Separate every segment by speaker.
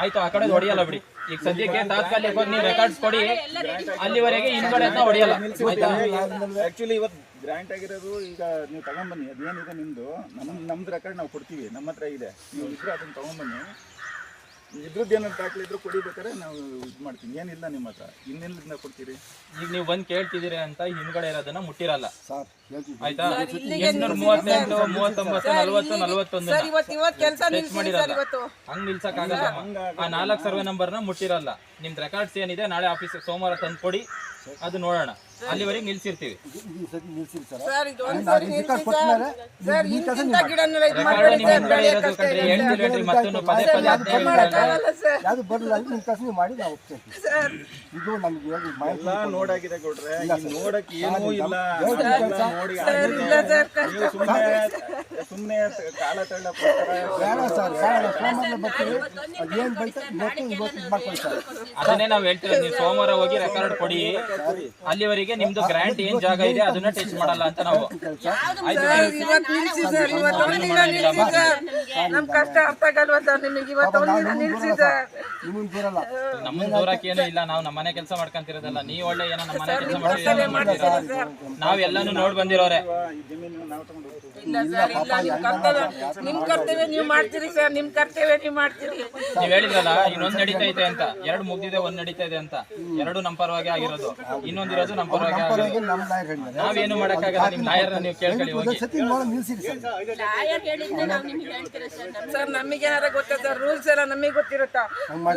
Speaker 1: ಆಯ್ತು, ಆ ಕಡೆ ಹೊಡಿಯಲ್ಲ ಬಿಡಿ. ಈಗ ಸದ್ಯಕ್ಕೆ ತಾತ್ಕಾಲಿಕ ನೀವು ರೆಕಾರ್ಡ್ಸ್ ಕೊಡಿ. ಅಲ್ಲಿವರೆಗೆ ಹಿಂದ್ಗಡೆ ಹೊಡಿಯಲ್ಲ.
Speaker 2: ಆಕ್ಚುಲಿ ಇವತ್ತು ಗ್ರಾಂಟ್ ಆಗಿರೋದು ಈಗ ನೀವು ತಗೊಂಡ್ಬನ್ನಿ ಅದೇನಿದೆ ನಿಮ್ದು? ನಮ್ ನಮ್ದು ರೆಕಾರ್ಡ್ ನಾವು ಕೊಡ್ತೀವಿ. ನಮ್ಮ ಹತ್ರ ಇದೆ. ನೀವು ಇದ್ರೆ ಅದನ್ನ ತಗೊಂಬನ್ನಿ ಇದ್ರದ್ದು ಏನಾದ್ರು ದಾಖಲೆ ಇದ್ರು ಕೊಡಿಬೇಕಾದ್ರೆ ನಾವು ಇದು ಮಾಡ್ತೀನಿ ಏನಿಲ್ಲ ನಿಮ್ಮ ಹತ್ರ. ಇನ್ನೆಲ್ಲಿಂದ ಕೊಡ್ತೀರಿ?
Speaker 1: ಈಗ ನೀವು ಬಂದು ಕೇಳ್ತಿದ್ದೀರಿ ಅಂತ ಹಿಂದ್ಗಡೆ ಇರೋದನ್ನ ಮುಟ್ಟಿರಲ್ಲ.
Speaker 3: ಸರ್
Speaker 1: ಆಯ್ತಾ? ಎಂಟ್ನೂರ ಮೂವತ್ತೆಂಟು ಮೂವತ್ತೊಂಬತ್ತು ನಲವತ್ತು ನಲವತ್ತೊಂದು
Speaker 4: ಸರ್ ಇವತ್ತು ಇವತ್ತು ಕೆಲಸ
Speaker 1: ಟಚ್ ಮಾಡಿರಲ್ಲ
Speaker 4: ಸರ್ ಇವತ್ತು.
Speaker 1: ಹಂಗ್ ನಿಲ್ಸಕ್ ಆಗಲ್ಲ. ಆ ನಾಲ್ಕು ಸರ್ವೆ ನಂಬರ್ನ ಮುಟ್ಟಿರಲ್ಲ. ನಿಮ್ದು ರೆಕಾರ್ಡ್ಸ್ ಏನಿದೆ ನಾಳೆ ಆಫೀಸ್ ಸೋಮವಾರ ತಂದು ಕೊಡಿ ಅದು ನೋಡೋಣ. ಅಲ್ಲಿವರೆಗೆ ನಿಲ್ಸಿರ್ತೀವಿ.
Speaker 3: ಸರ್
Speaker 4: ಸರ್ ಸರಿ ನಿಲ್ಸಿ ಸರ್.
Speaker 3: ಕೊಟ್ಮೇಲೆ
Speaker 4: ಸರ್ ಇಂತಿಂತ ಗಿಡನೆಲ್ಲ ಇದು
Speaker 1: ರೆಕಾರ್ಡ್
Speaker 4: ಮಾಡ್ಬೇಡಿ
Speaker 1: ನಿಮ್
Speaker 4: ಸರ್
Speaker 1: ಹಿಂದ್ಗಡೆ ಇರೋದು
Speaker 4: ಬೆಳೆಯಕ್ಕೆ
Speaker 1: ಕಣ್ರಿ ಹೇಳ್ತಿಲ್ವೇನ್ರಿ ಮತ್ತೊಂದು ಪದೇ ಪದೇ ಅದ್ನೇ ಹೇಳ್ತಾ
Speaker 4: ಸರ್.
Speaker 3: ಯಾವುದು ಬರಲ್ಲ ಅಂದ್ರೆ ನಿಮ್ಮ ಕೆಲಸ ಮಾಡಿ ನಾವು
Speaker 4: ಸರ್.
Speaker 3: ಇದು ನಮ್ಗೆ ಹೇಳಿ ಮಾಹಿತಿ
Speaker 2: ಎಲ್ಲ ನೋಡಾಗಿದೆ ಕೊಡ್ರೆ ಈಗ ನೋಡಕ್ ಏನೂ ಇಲ್ಲ. ನೋಡಿ
Speaker 4: ಸರ್ ಇಲ್ಲ ಸರ್ ಕಷ್ಟ.
Speaker 2: ನೀವು ಸುಮ್ಮನೆ ಕಾಲ ತಳ್ಳ
Speaker 3: ಬೇಡ ಸರ್ ಬೇಡ ಸೋಮವಾರ ಬರ್ತೀವಿ. ಅದೇನು ಬೈತಾರೆ ಇವತ್ತು ಇವತ್ತು ಮಾಡ್ಕೊಳ್ಳಿ ಸರ್.
Speaker 1: ಅದನ್ನೇ ನಾವು ಹೇಳ್ತೀವಿ ನೀವು ಸೋಮವಾರ ಹೋಗಿ ರೆಕಾರ್ಡ್ ಕೊಡಿ. ಅಲ್ಲಿವರೆಗೆ ನಿಮ್ದು ಗ್ರಾಂಟ್ ಏನ್ ಜಾಗ ಇದೆ ಅದನ್ನ ಟಚ್ ಮಾಡಲ್ಲ ಅಂತ ನಾವು. ಆಯ್ತು
Speaker 4: ಇವತ್ತು ನಿಲ್ಸಿ ಸರ್ ಇವತ್ತು ಒಂದು ದಿನ ನಿಲ್ಸಿ ಸರ್. ನಮ್ ಕಷ್ಟ ಅರ್ಥ ಆಗಲ್ವಾ ಸರ್ ನಿಮಗೆ? ಇವತ್ತು ಒಂದು ದಿನ ನಿಲ್ಸಿ ಸರ್.
Speaker 3: ನಿಮಗೆ ಬರಲ್ಲ.
Speaker 1: ನಮ್ಮನ್ ದೂರಕ್ಕೆ ಏನೂ ಇಲ್ಲ ನಾವು ನಮ್ಮ ಮನೆ ಕೆಲಸ ಮಾಡ್ಕೊಂತಿರೋದಲ್ಲ. ನೀವ್ ಒಳ್ಳೆ ಏನೋ ನಮ್ಮ ಮನೆ ಕೆಲಸ ಮಾಡ್ತೀರಾ ನಾವೆಲ್ಲಾನು ನೋಡಿ ನೋಡ್ ಬಂದಿರೋರೆ
Speaker 2: ಜಮೀನು ನಾವು ತಗೊಂಡು
Speaker 4: ಇಲ್ಲ ಸರ್ ಇಲ್ಲ ನಿಮ್ ಕರ್ತವ್ಯ ನಿಮ್ ಕರ್ತವ್ಯ ನೀವು ಮಾಡ್ತೀರಿ ಸರ್ ನಿಮ್ ಕರ್ತವ್ಯ ನೀವು ಮಾಡ್ತೀರಿ.
Speaker 1: ನೀವ್ ಹೇಳಿದ್ರಲ್ಲ ಇನ್ನೊಂದ್ ನಡೀತಾ ಇದೆ ಅಂತ. ಎರಡು ಮುಗ್ದಿದೆ ಒಂದ್ ನಡೀತಾ ಇದೆ ಅಂತ. ಎರಡು ನಮ್ಮ ಪರವಾಗಿ ಆಗಿರೋದು. ಇನ್ನೊಂದಿರೋದು ನಮ್ಮ ಪರವಾಗಿ ಆಗಿರೋದು.
Speaker 3: ನಮ್ಮ ಲಾಯರ್ ಹೇಳಿದ್ದಾರೆ.
Speaker 1: ನಾವೇನು ಮಾಡಕ್ಕಾಗಲ್ಲ ನಿಮ್ ಲಾಯರ್ ನೀವು ಕೇಳ್ಕೊಳ್ಳಿ ಹೋಗಿ.
Speaker 3: ಒಂದು ಸತಿ ನೋಡಿ ನಿಲ್ಸಿರಿ ಸರ್.
Speaker 4: ಸರ್ ನಮಗೆ? ಏನಾರ ಗೊತ್ತಾ ಸರ್ ರೂಲ್ಸ್ ಎಲ್ಲ ನಮಗೆ ಗೊತ್ತಿರುತ್ತಾ?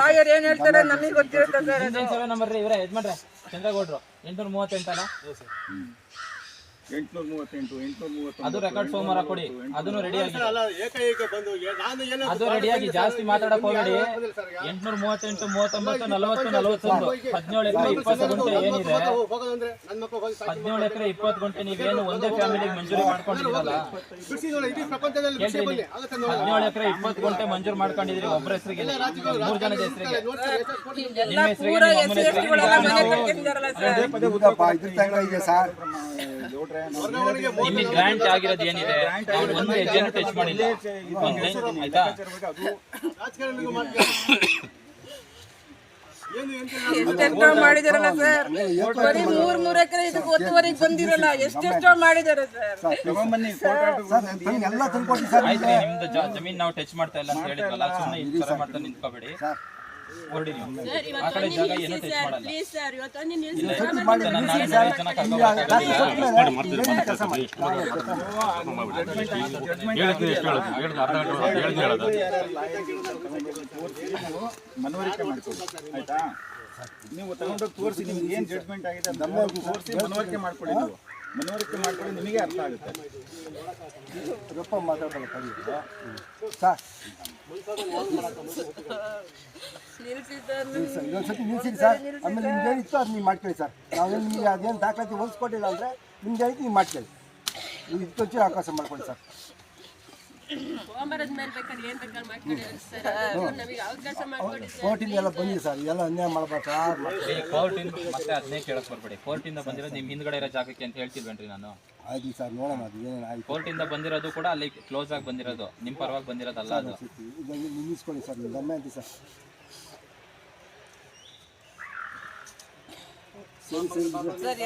Speaker 4: ಲಾಯರ್ ಏನ್ ಹೇಳ್ತಾರೆ ನಮಗೆ ಗೊತ್ತಿರುತ್ತಾ ಸರ್? ಅದು
Speaker 1: ಸೇವೆ ನಂಬರ್ ಇವ್ರೆ ಯಜಮಾನ್ರೆ ಚಂದ್ರಗೌಡ್ರು. ಎಂಟುನೂರ ಮೂವತ್ತೆಂಟಲ್ಲ?
Speaker 2: ಎಂಟ್ನೂರ ಮೂವತ್ತೆಂಟು ಎಂಟ್ನೂರ ಮೂವತ್ತೊಂದು
Speaker 1: ಅದು ರೆಕಾರ್ಡ್ ಸೋಮವಾರ ಕೊಡಿ ಅದನ್ನು ರೆಡಿ ಆಗಿ.
Speaker 5: ಅಲ್ಲ ಏಕೈಕ ಬಂದು ನಾನು ಏನು
Speaker 1: ಅದು ರೆಡಿಯಾಗಿ ಜಾಸ್ತಿ ಮಾತಾಡಕ್ ಹೋಗಬೇಡಿ. ಎಂಟ್ನೂರ ಮೂವತ್ತೆಂಟು ಮೂವತ್ತೊಂಬತ್ತು ನಲವತ್ತು ನಲವತ್ತೊಂದು. ಹದಿನೇಳು ಎಕರೆ ಇಪ್ಪತ್ತು ಗುಂಟೆ ಏನಿದೆ? ಹದಿನೇಳು ಎಕರೆ ಇಪ್ಪತ್ತು ಗುಂಟೆ ನೀವೇನು ಒಂದೇ ಫ್ಯಾಮಿಲಿಗೆ ಮಂಜೂರಿ ಮಾಡ್ಕೊಂಡಿದ್ದೀರಲ್ಲ? ಹದಿನೇಳು ಎಕರೆ ಇಪ್ಪತ್ತು ಗುಂಟೆ ಮಂಜೂರು ಮಾಡ್ಕೊಂಡಿದ್ದೀರಿ ಒಬ್ಬರ ಹೆಸರಿಗೆ. ಮೂರು ಜನದ ಹೆಸರಿಗೆ.
Speaker 4: ನಿಮ್ಮ
Speaker 3: ಹೆಸರಿಗೆ ಇದ್ರ ಸರ್.
Speaker 1: ನಿಮಗೆ ಗ್ರಾಂಟ್ ಆಗಿರೋದು ಏನಿದೆ? ಅವ್ರು ಒಂದು ಹೆಜ್ಜೆನೂ ಟಚ್ ಮಾಡಿಲ್ಲ ಒಂದು ಲೈನ್ ಆಯ್ತಾ
Speaker 4: ಎಷ್ಟೆಷ್ಟೋ ಮಾಡಿದಾರಲ್ಲ ಸರ್? ಬರೀ ಮೂರ್ ಮೂರ್ ಎಕರೆ ಇದಕ್ಕೆ ಒತ್ತುವರೆಗೆ ಬಂದಿರಲ್ಲ. ಎಷ್ಟೆಷ್ಟೋ ಮಾಡಿದಾರೆ ಸರ್.
Speaker 1: ನಿಮ್ದು ಜಮೀನ್ ನಾವು ಟಚ್ ಮಾಡ್ತಾ ಇಲ್ಲ ಅಂತ ಹೇಳಿದ್ರಲ್ಲ ಸುಮ್ಮನೆ ಈ ತರ ಮಾಡ್ತಾ ನಿಂತ್ಕೋಬೇಡಿ. ನೀವು. ಆ ಕಡೆ ಜಾಗ ಏನು ಟಚ್ ಮಾಡಲ್ಲ. ಇಲ್ಲ ಇಲ್ಲ, ನಾನು ನಾಳೆ ನಾಳೆ ಜನ ಕರ್ಕೊಂಡ್ ಬರಕ್ಕಾಗಲ್ಲ.
Speaker 2: ಮನವರಿಕೆ ಮಾಡ್ಕೊಳ್ಳಿ ಆಯ್ತಾ? ನೀವು ತಗೊಂಡೋಗಿ ತೋರಿಸಿ ನಿಮ್ಗೆ ಏನು ಜಡ್ಜ್ಮೆಂಟ್ ಆಗಿದೆ ನಮ್ಮ ತೋರಿಸಿ ಮನವರಿಕೆ ಮಾಡ್ಕೊಳ್ಳಿ ನೀವು. ಮನವರಿಕೆ ಮಾಡ್ಕೊಳ್ಳಿ ನಿಮಗೆ ಅರ್ಥ ಆಗುತ್ತೆ.
Speaker 3: ರೊಪ್ಪ ಮಾತಾಡಲ್ಲ ಸರ್ ಇದೊಂದು ನಿಲ್ಸಿರಿ ಸರ್. ಆಮೇಲೆ ನಿಮ್ಗೆ ಏನಿತ್ತು ಅದು ನೀವು ಮಾಡ್ಕೊಳ್ಳಿ ಸರ್. ನಾವೇನು ನಿಮಗೆ ಅದೇನು ದಾಖಲಾತಿ ಹೊಲಿಸ್ಕೊಟ್ಟಿಲ್ಲ ಅಂದರೆ ನಿಮ್ಗೆ ಏನಿತ್ತು ನೀವು ಮಾಡ್ಕೊಳ್ಳಿ. ನೀವು ಇದಕ್ಕೆ ಅವಕಾಶ ಮಾಡ್ಕೊಳ್ಳಿ ಸರ್. ಕೋರ್ಟಿಂದ ಎಲ್ಲ ಬಂದಿದೆ ಸರ್. ಎಲ್ಲ ಅನ್ಯಾಯ ಮಾಡ್ಬೇಕು ಸರ್.
Speaker 1: ಈ ಕೋರ್ಟ್ ಇಂದ ಮತ್ತೆ ಅದನ್ನೇ ಕೇಳಕ್ ಬರ್ಬೇಡಿ. ಕೋರ್ಟ್ ಇಂದ ಬಂದಿರೋದು ನಿಮ್ ಹಿಂದ್ಗಡೆ ಇರೋ ಜಾಗಕ್ಕೆ ಅಂತ ಹೇಳ್ತಿಲ್ವೇನ್ರಿ ನಾನು?
Speaker 3: ಆಯ್ತು ಸರ್ ನೋಡೋಣ ಅದು ಏನೇನು ಆಯ್ತು.
Speaker 1: ಕೋರ್ಟ್ ಇಂದ ಬಂದಿರೋದು ಕೂಡ ಅಲ್ಲಿ ಕ್ಲೋಸ್ ಆಗಿ ಬಂದಿರೋದು. ನಿಮ್ಮ ಪರವಾಗಿ ಬಂದಿರೋದಲ್ಲ ಅದು.
Speaker 3: ಇದನ್ನು ನಿಲ್ಲಿಸ್ಕೊಳ್ಳಿ ಸರ್ ಸರ್. ಸರಿ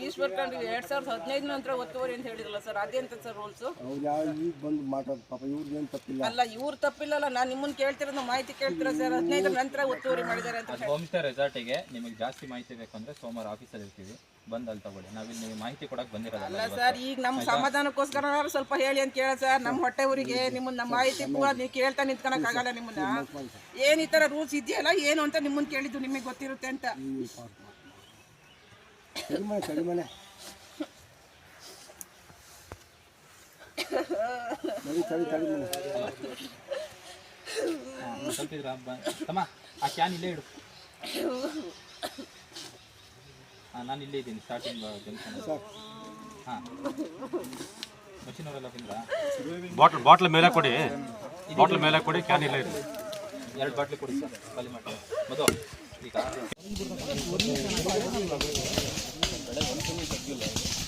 Speaker 4: ಈಶ್ವರ್ ಖಂಡ್ರೆ ಎರಡ್ ಸಾವಿರದ ಹದಿನೈದು ನಂತರ ಒತ್ತುವರಿ ಅಂತ ಹೇಳಿದ್ರಲ್ಲ ಸರ್ ಅದೇಂತ ಸರ್ ರೂಲ್ಸು
Speaker 3: ಅವ್ರು ಯಾವ ಈಗ ಬಂದು ಮಾತಾಡೋದು ಪಾಪ ಇವ್ರಿಗೆ ಏನು ತಪ್ಪಿಲ್ಲ.
Speaker 4: ಅಲ್ಲ ಇವ್ರು ತಪ್ಪಿಲ್ಲಲ್ಲ ನಾನು ನಿಮ್ಮನ್ನ ಕೇಳ್ತಿರೋದು ಮಾಹಿತಿ ಕೇಳ್ತೀರಾ ಸರ್? ಹದಿನೈದರ ನಂತರ ಒತ್ತುವರಿ ಮಾಡಿದ್ದಾರೆ ಅಂತ
Speaker 1: ಅದು ಹೋಮ್ ರೆಸಾರ್ಟಿಗೆ ನಿಮಗೆ ಜಾಸ್ತಿ ಮಾಹಿತಿ ಬೇಕಂದ್ರೆ ಸೋಮವಾರ ಆಫೀಸಲ್ಲಿ ಇರ್ತೀವಿ. ಬಂದು ಅಲ್ಲಿ ತಗೊಳ್ಳಿ. ನಾವಿಲ್ಲಿ ನೀವು ಮಾಹಿತಿ ಕೊಡಕ್ ಬಂದಿರೋದಲ್ಲ
Speaker 4: ಅಲ್ಲ ಸರ್ ಈಗ ನಮ್ಮ ಸಮಾಧಾನಕ್ಕೋಸ್ಕರ ಸ್ವಲ್ಪ ಹೇಳಿ ಅಂತ ಕೇಳ ಸರ್. ನಮ್ಮ ಹೊಟ್ಟೆ ಊರಿಗೆ ನಿಮ್ಮನ್ನ ನಮ್ಮ ಮಾಹಿತಿ ಕೂಡ ನೀವು ಕೇಳ್ತಾ ನಿಂತ್ಕೊಳಕ್ ಆಗಲ್ಲ ನಿಮ್ಮನ್ನ. ಏನ್ ಈ ತರ ರೂಲ್ಸ್ ಇದೆಯಲ್ಲ ಏನು ಅಂತ ನಿಮ್ಮನ್ನ ಕೇಳಿದ್ದು ನಿಮಗೆ ಗೊತ್ತಿರುತ್ತೆ ಅಂತ.
Speaker 3: ಕಡಿಮೆ ಕಡಿಮೆ. ತಡಿ ತಡಿ ತಡಿ ಮನೆ.
Speaker 1: ಹಾಂ ಸ್ವಲ್ಪ ಇದ್ರ ತಮ್ಮ ಆ ಕ್ಯಾನ್ ಇಲ್ಲೇ ಇಡು. ಹಾಂ ನಾನು ಇಲ್ಲೇ ಇದ್ದೀನಿ ಸ್ಟಾರ್ಟಿಂಗ್ ಜಂಕ್ಷನ್ ಹಾಂ. ಮಷಿನ್ ಅವರೆಲ್ಲ ಬಂದ್ರಾ
Speaker 6: ಬಾಟ್ಲ್ ಬಾಟ್ಲ್ ಮೇಲೆ ಕೊಡಿ. ಬಾಟ್ಲ್ ಮೇಲೆ ಕೊಡಿ ಕ್ಯಾನ್ ಇಲ್ಲ ಇಡು.
Speaker 1: ಎರಡು ಬಾಟ್ಲಿ ಕೊಡಿ ಸರ್ ಖಾಲಿ ಮಾಡಿ. ಮದು ಈಗ. बड़े बनते नहीं सब्ज़ी लाएगा